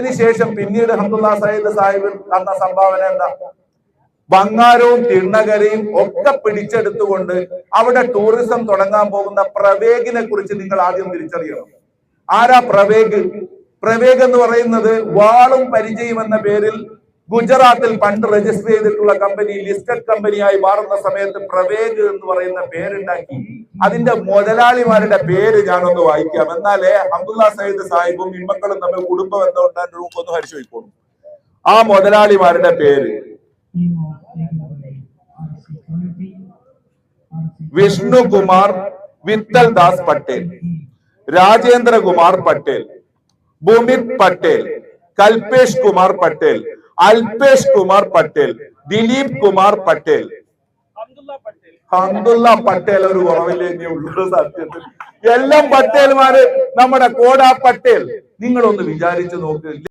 അതിനുശേഷം പിന്നീട് ഹംദുല്ല സയ്യിദ് സാഹിബ് തന്ന സംഭാവന എന്താ? ബംഗാരവും തിണ്ണകരയും ഒക്കെ പിടിച്ചെടുത്തുകൊണ്ട് അവിടെ ടൂറിസം തുടങ്ങാൻ പോകുന്ന പ്രവേഗിനെ കുറിച്ച് നിങ്ങൾ ആദ്യം തിരിച്ചറിയണം. ആരാ പ്രവേഗ്? പ്രവേഗ് എന്ന് പറയുന്നത് വാളും പരിചയം എന്ന പേരിൽ ഗുജറാത്തിൽ പണ്ട് രജിസ്റ്റർ ചെയ്തിട്ടുള്ള കമ്പനി ലിസ്റ്റഡ് കമ്പനിയായി മാറുന്ന സമയത്ത് പ്രവേഗ് എന്ന് പറയുന്ന പേരുണ്ടാക്കി. അതിന്റെ മുതലാളിമാരുടെ പേര് ഞാനൊന്ന് വായിക്കാം. എന്നാലേ അബ്ദുള്ള സയ്യിദ് സാഹിബും ഇമ്മക്കളും തമ്മിൽ കുടുംബ ബന്ധം ഉണ്ടാകുന്ന ഒന്ന് പരിശോധിക്കോളൂ ആ മുതലാളിമാരുടെ പേര്. വിഷ്ണുകുമാർ വിത്തൽ ദാസ് പട്ടേൽ. രാജേന്ദ്രകുമാർ പട്ടേൽ. ഭൂമിത് പട്ടേൽ. കൽപേഷ് കുമാർ പട്ടേൽ. അൽപേഷ് കുമാർ പട്ടേൽ. ദിലീപ് കുമാർ പട്ടേൽ. ഹംദുള്ള പട്ടേൽ. ഒരു കുറവില്ലേ ഉള്ളൂ സത്യത്തിൽ. എല്ലാം പട്ടേൽമാര് നമ്മുടെ കോടാ പട്ടേൽ. നിങ്ങളൊന്ന് വിചാരിച്ചു നോക്ക്.